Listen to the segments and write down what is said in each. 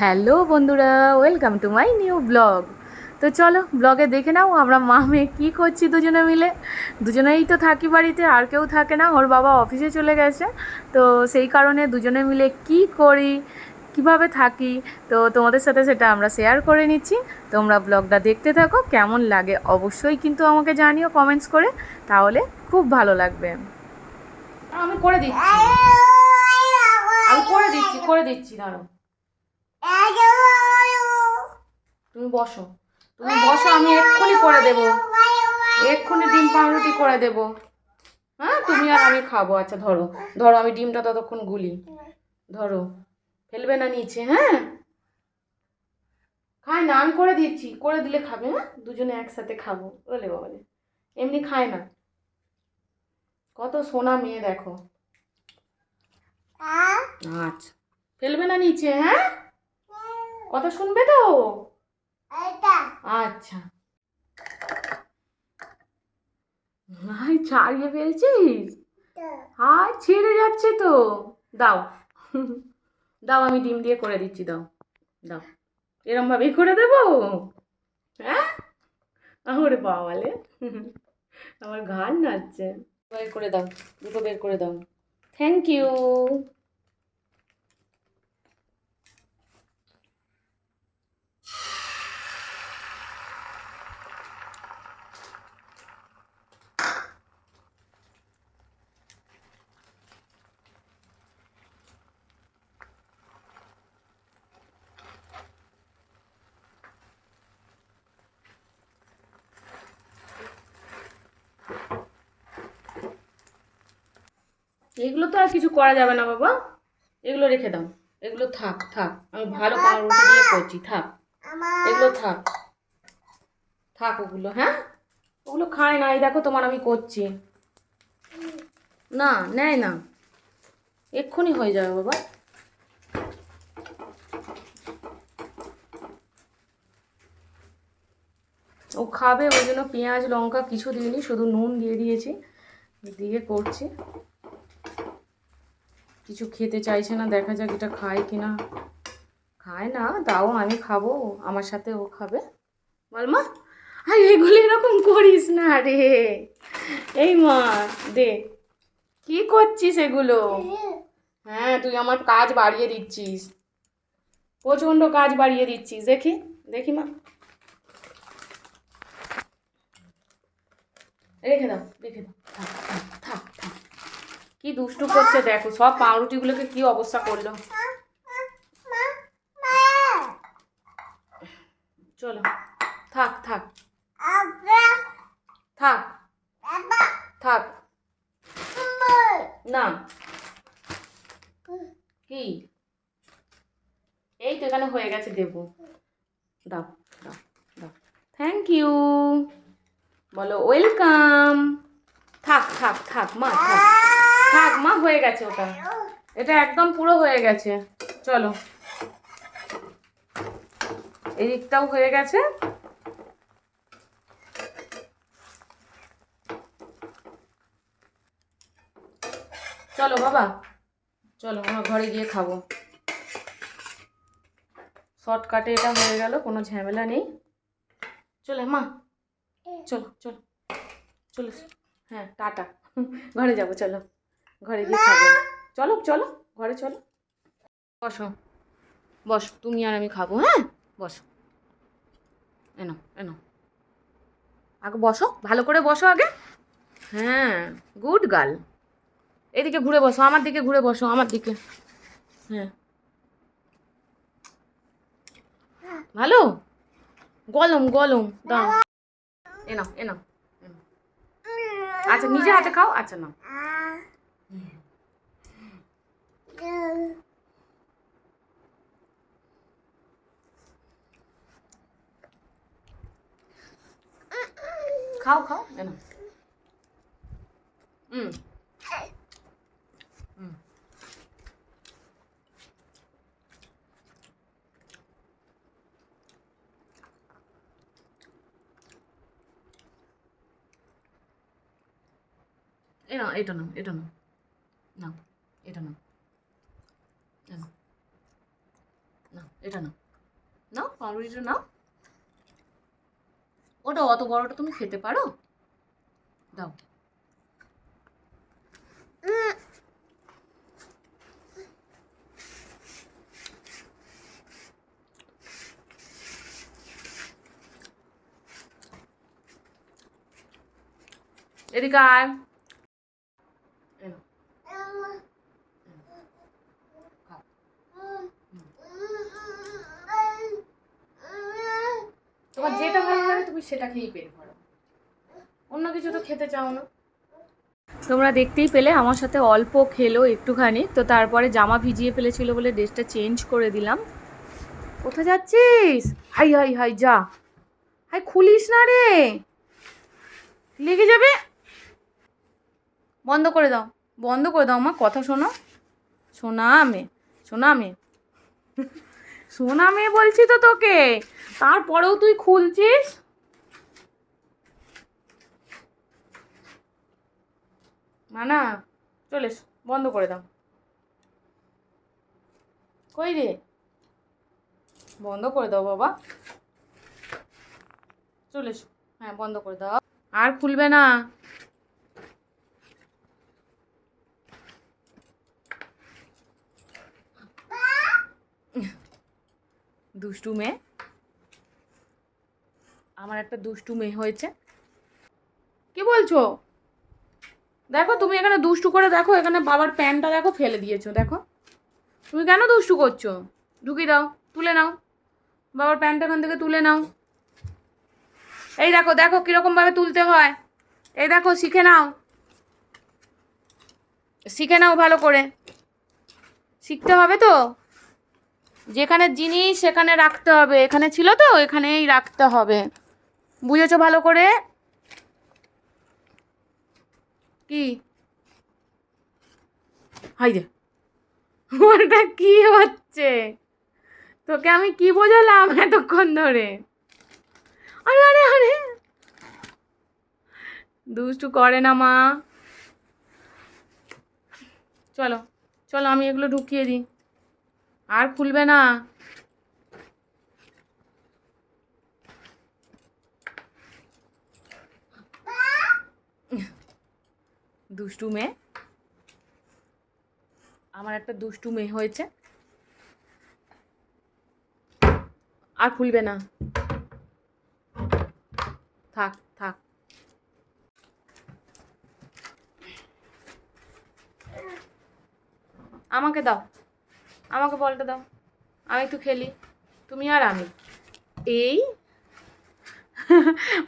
Hello বন্ধুরা, welcome to my new blog. তো চলো, ব্লগে দেখে নাও আমরা মা মেয়ে কী করছি দুজনে মিলে। দুজনেই তো থাকি বাড়িতে, আর কেউ থাকে না, ওর বাবা অফিসে চলে গেছে। তো সেই কারণে দুজনে মিলে কি করি, কীভাবে থাকি, তো তোমাদের সাথে সেটা আমরা শেয়ার করে নিচ্ছি। তোমরা ব্লগটা দেখতে থাকো, কেমন লাগে অবশ্যই কিন্তু আমাকে জানিও কমেন্টস করে, তাহলে খুব ভালো লাগবে। আমি করে দিচ্ছি। আমি করে দিচ্ছি করে দিচ্ছি দাঁড়ো তুমি বসো। তুমি বসো আমি এক্ষুনি করে দেবো। এক্ষুনি ডিম পাউরুটি করে দেবো। হ্যাঁ তুমি আর আমি খাব। আচ্ছা ধরো। ধরো আমি ডিমটা ততক্ষণ গুলি। ধরো। ফেলবে না নিচে হ্যাঁ? খায় না আমি করে দিচ্ছি। করে দিলে খাবে হ্যাঁ? দুজনে একসাথে খাব। বলে বাবালে এমনি খায় না। কত সোনা মেয়ে দেখো। আচ্ছা। ফেলবে না নিচে হ্যাঁ? কথা শুনবে তো? আচ্ছা। হাই ছাড়িয়ে ফেলছিস? হাই ছেড়ে যাচ্ছে তো। দাও। দাও আমি ডিম দিয়ে করে দিচ্ছি দাও। দাও। এরম ভাবেই করে দেবো? হ্যাঁ? আমার বাবালে। আমার ঘাড় নাচছে বের করে দাও দুটো বের করে দাও। থ্যাংক ইউ এগুলো তো আর কিছু করা যাবে না বাবা। এগুলো রেখে দাও। এগুলো থাক থাক। আমি ভালো পাউরুটি দিয়ে করছি থাক। এগুলো থাক। থাক ওগুলো হ্যাঁ? ওগুলো খায় না। এই দেখো তোমার আমি করছি। না নেয় না। এক্ষুনি হয়ে যাবে বাবা। ও খাবে ওই জন্য পেঁয়াজ লঙ্কা কিছু দিইনি শুধু নুন দিয়ে দিয়েছি। দিয়ে করছি। কিছু খেতে চাইছে না, দেখা যাক এটা খায় কি না খায় না, তাও আমি খাব, আমার সাথে ও খাবে। বল মা, আর এগুলো এরকম করিস না রে। এই মা, দে। কি করছিস এগুলো? হ্যাঁ তুই আমার কাজ বাড়িয়ে দিচ্ছিস। প্রচণ্ড কাজ বাড়িয়ে দিচ্ছিস। দেখি দেখি মা। রেখে দাও রেখে দাও। থাক থাক। কি দুষ্টু করছে দেখো, সব পাউরুটিগুলোকে কি অবস্থা করল? চলো, থাক থাক থাক থাক। না। কি? এই তো এখানে হয়ে গেছে, দেবো। দাও দাও দাও। থ্যাংক ইউ বলো ওয়েলকাম থাক থাক থাক, মা, থাক। থাক মা, হয়ে গেছে ওটা। এটা একদম পুরো হয়ে গেছে। চলো। এই দিকটাও হয়ে গেছে। চলো বাবা। চলো, আমরা ঘরে গিয়ে খাব। শর্টকাটে এটা হয়ে গেল, কোনো ঝামেলা নেই। চলে মা। চলো চলো। চলো। হ্যাঁ টাটা। ঘরে যাব, চলো। ঘরে গিয়ে খাব। চলো চলো ঘরে চলো। বসো। বস তুমি আর আমি খাব হ্যাঁ? বসো। এনো এনো। আগে বসো ভালো করে বসো আগে। হ্যাঁ গুড গার্ল। এদিকে ঘুরে বসো আমার দিকে ঘুরে বসো আমার দিকে। হ্যাঁ। ভালো? গলম গলম দাও। এনাও এনাও এনাও। আচ্ছা নিজে হাতে খাও আচ্ছা না খাও খাও এনাও হুম হুম এ না এটা না এটা না না এটা না এটা না না পাউরুটিটা নাও। ওটা অত বড়টা তুমি খেতে পারো? দাও। এদিকে আয়। যেটা ভালো লাগে, তুমি সেটা খেয়েই পেট ভরো অন্য কিছু তো খেতে চাও না। তোমরা দেখতেই পেলে, আমার সাথে অল্প খেলো একটুখানি, তো তারপরে জামা ভিজিয়ে ফেলেছিল বলে ড্রেসটা চেঞ্জ করে দিলাম। কোথায় যাচ্ছিস? হাই হাই হাই, যা। হাই, খুলিস না রে। লেগে যাবে? বন্ধ করে দাও, বন্ধ করে দাও আমার কথা শোনো। শোনা আমি শোনা মে শোনা মেয়ে বলছি তো তোকে। তারপরেও তুই খুলছিস? মানা চলে এসো, বন্ধ করে দাও। কই রে? বন্ধ করে দাও বাবা। চলে হ্যাঁ বন্ধ করে দাও। আর খুলবে না। দুষ্টু মেয়ে। আমার একটা দুষ্টু মেয়ে হয়েছে। কি বলছো? দেখো, তুমি এখানে দুষ্টু করে দেখো, এখানে বাবার প্যান্টটা দেখো, ফেলে দিয়েছ, দেখো। তুমি কেন দুষ্টু করছ? ঢুকিয়ে দাও, তুলে নাও। বাবার প্যান্ট এখান থেকে তুলে নাও। এই দেখো দেখো কীরকমভাবে তুলতে হয়। এই দেখো, শিখে নাও। শিখে নাও ভালো করে। শিখতে হবে তো? যেখানে জিনিস, সেখানে রাখতে হবে। এখানে ছিল তো, এখানেই রাখতে হবে। বুঝেছ ভালো করে? কি? ওটা কি হচ্ছে? তোকে আমি কি বোঝালাম এতক্ষণ ধরে? আরে আরে আরে। দুষ্টু করে না মা। চলো চলো আমি এগুলো ঢুকিয়ে দিই। আর খুলবে না। দুষ্টু মেয়ে। আমার একটা দুষ্টু মেয়ে হয়েছে। আর খুলবে না। থাক থাক। আমাকে দাও। আমাকে বলটা দাও। আমি একটু খেলি। তুমি আর আমি। এই?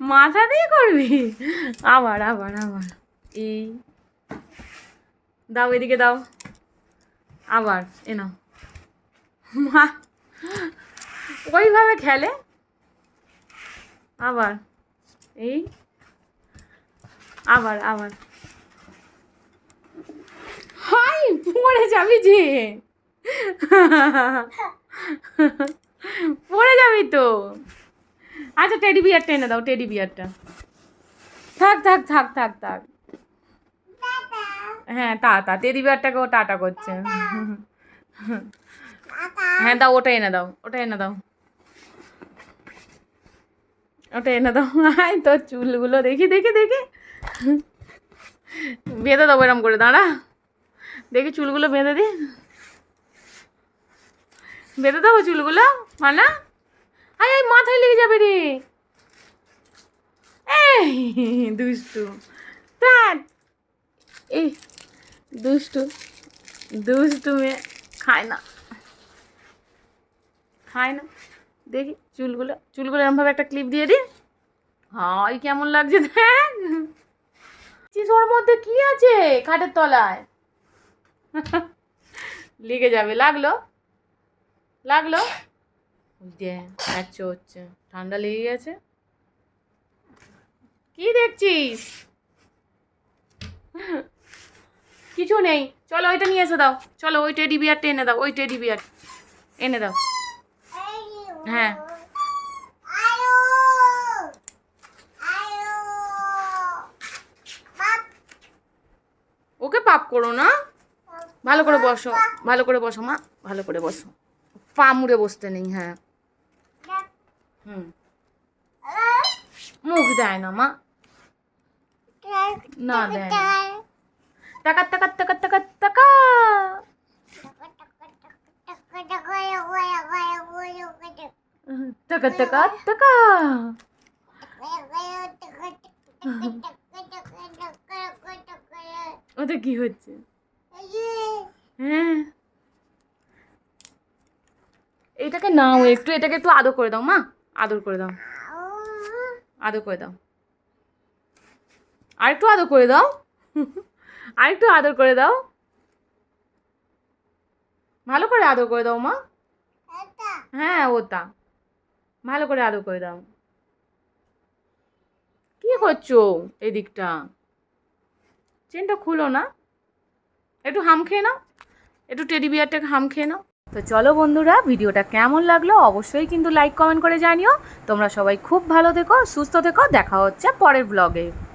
মাথা দিয়ে করবি? আবার আবার আবার। এই। দাও, এদিকে দাও। আবার, এ নাও। মা! ওইভাবে খেলে? আবার। এই? আবার আবার। হাই, পড়ে যাবি যে। পড়ে যাবি তো। আচ্ছা টেডি বিয়ারটা এনে দাও টেডি বিয়ারটা থাক থাক থাক থাক থাক। হ্যাঁ তা তা টেডি বিয়ারটাকে ও টাটা করছে। হ্যাঁ দাও, ওটা এনে দাও, ওটা এনে দাও। ওটা এনে দাও। আয় তোর চুলগুলো দেখি দেখি দেখি। বেঁধে দেবো এরম করে, দাঁড়া। দেখি চুলগুলো বেঁধে দি। বেঁধে দেবো চুলগুলো? মানা? আয় আয়, মাথায় লেগে যাবে রে। এই, দুষ্টু। প্রাণ এই, দুষ্টু। দুষ্টু মেয়ে খায় না। খায় না। দেখি চুলগুলো। চুলগুলো এরমভাবে একটা ক্লিপ দিয়ে দিই। হাই কেমন লাগছে দেখ। চিস ওর মধ্যে কি আছে? খাটের তলায়। লেগে যাবে, লাগল? লাগল? দেখ হচ্ছে হচ্ছে ঠান্ডা লেগে গেছে। কি দেখছিস? কিছু নেই। চলো, ওইটা নিয়ে এসে দাও। চলো, ওই টেডি বিয়ারটা এনে দাও, ওই টেডি বিয়ার এনে দাও। হ্যাঁ। ওকে পাপ করো না। ভালো করে বসো। ভালো করে বসো, মা। ভালো করে বসো। পা মুড়ে বসতে নেই হ্যাঁ। হুম। মুখ দেয় না, মা। না দেয় টাকা। টাকা টাকা টাকা। টাকা কি হচ্ছে? হ্যাঁ। এটাকে নাও একটু এটাকে একটু আদর করে দাও মা। আদর করে দাও। আদর করে দাও। আরেকটু আদর করে দাও। আরেকটু আদর করে দাও। ভালো করে আদর করে দাও মা। হ্যাঁ ওটা। ভালো করে আদর করে দাও। কি করছ এই দিকটা চেনটা খুলো না। একটু হাম খেয়ে নাও। একটু টেডি বিয়ারটাকে হাম খেয়ে নাও। তো চলো বন্ধুরা, ভিডিওটা কেমন লাগল অবশ্যই কিন্তু লাইক কমেন্ট করে জানিও। তোমরা সবাই খুব ভালো থেকো, সুস্থ থেকো, দেখা হচ্ছে পরের ব্লগে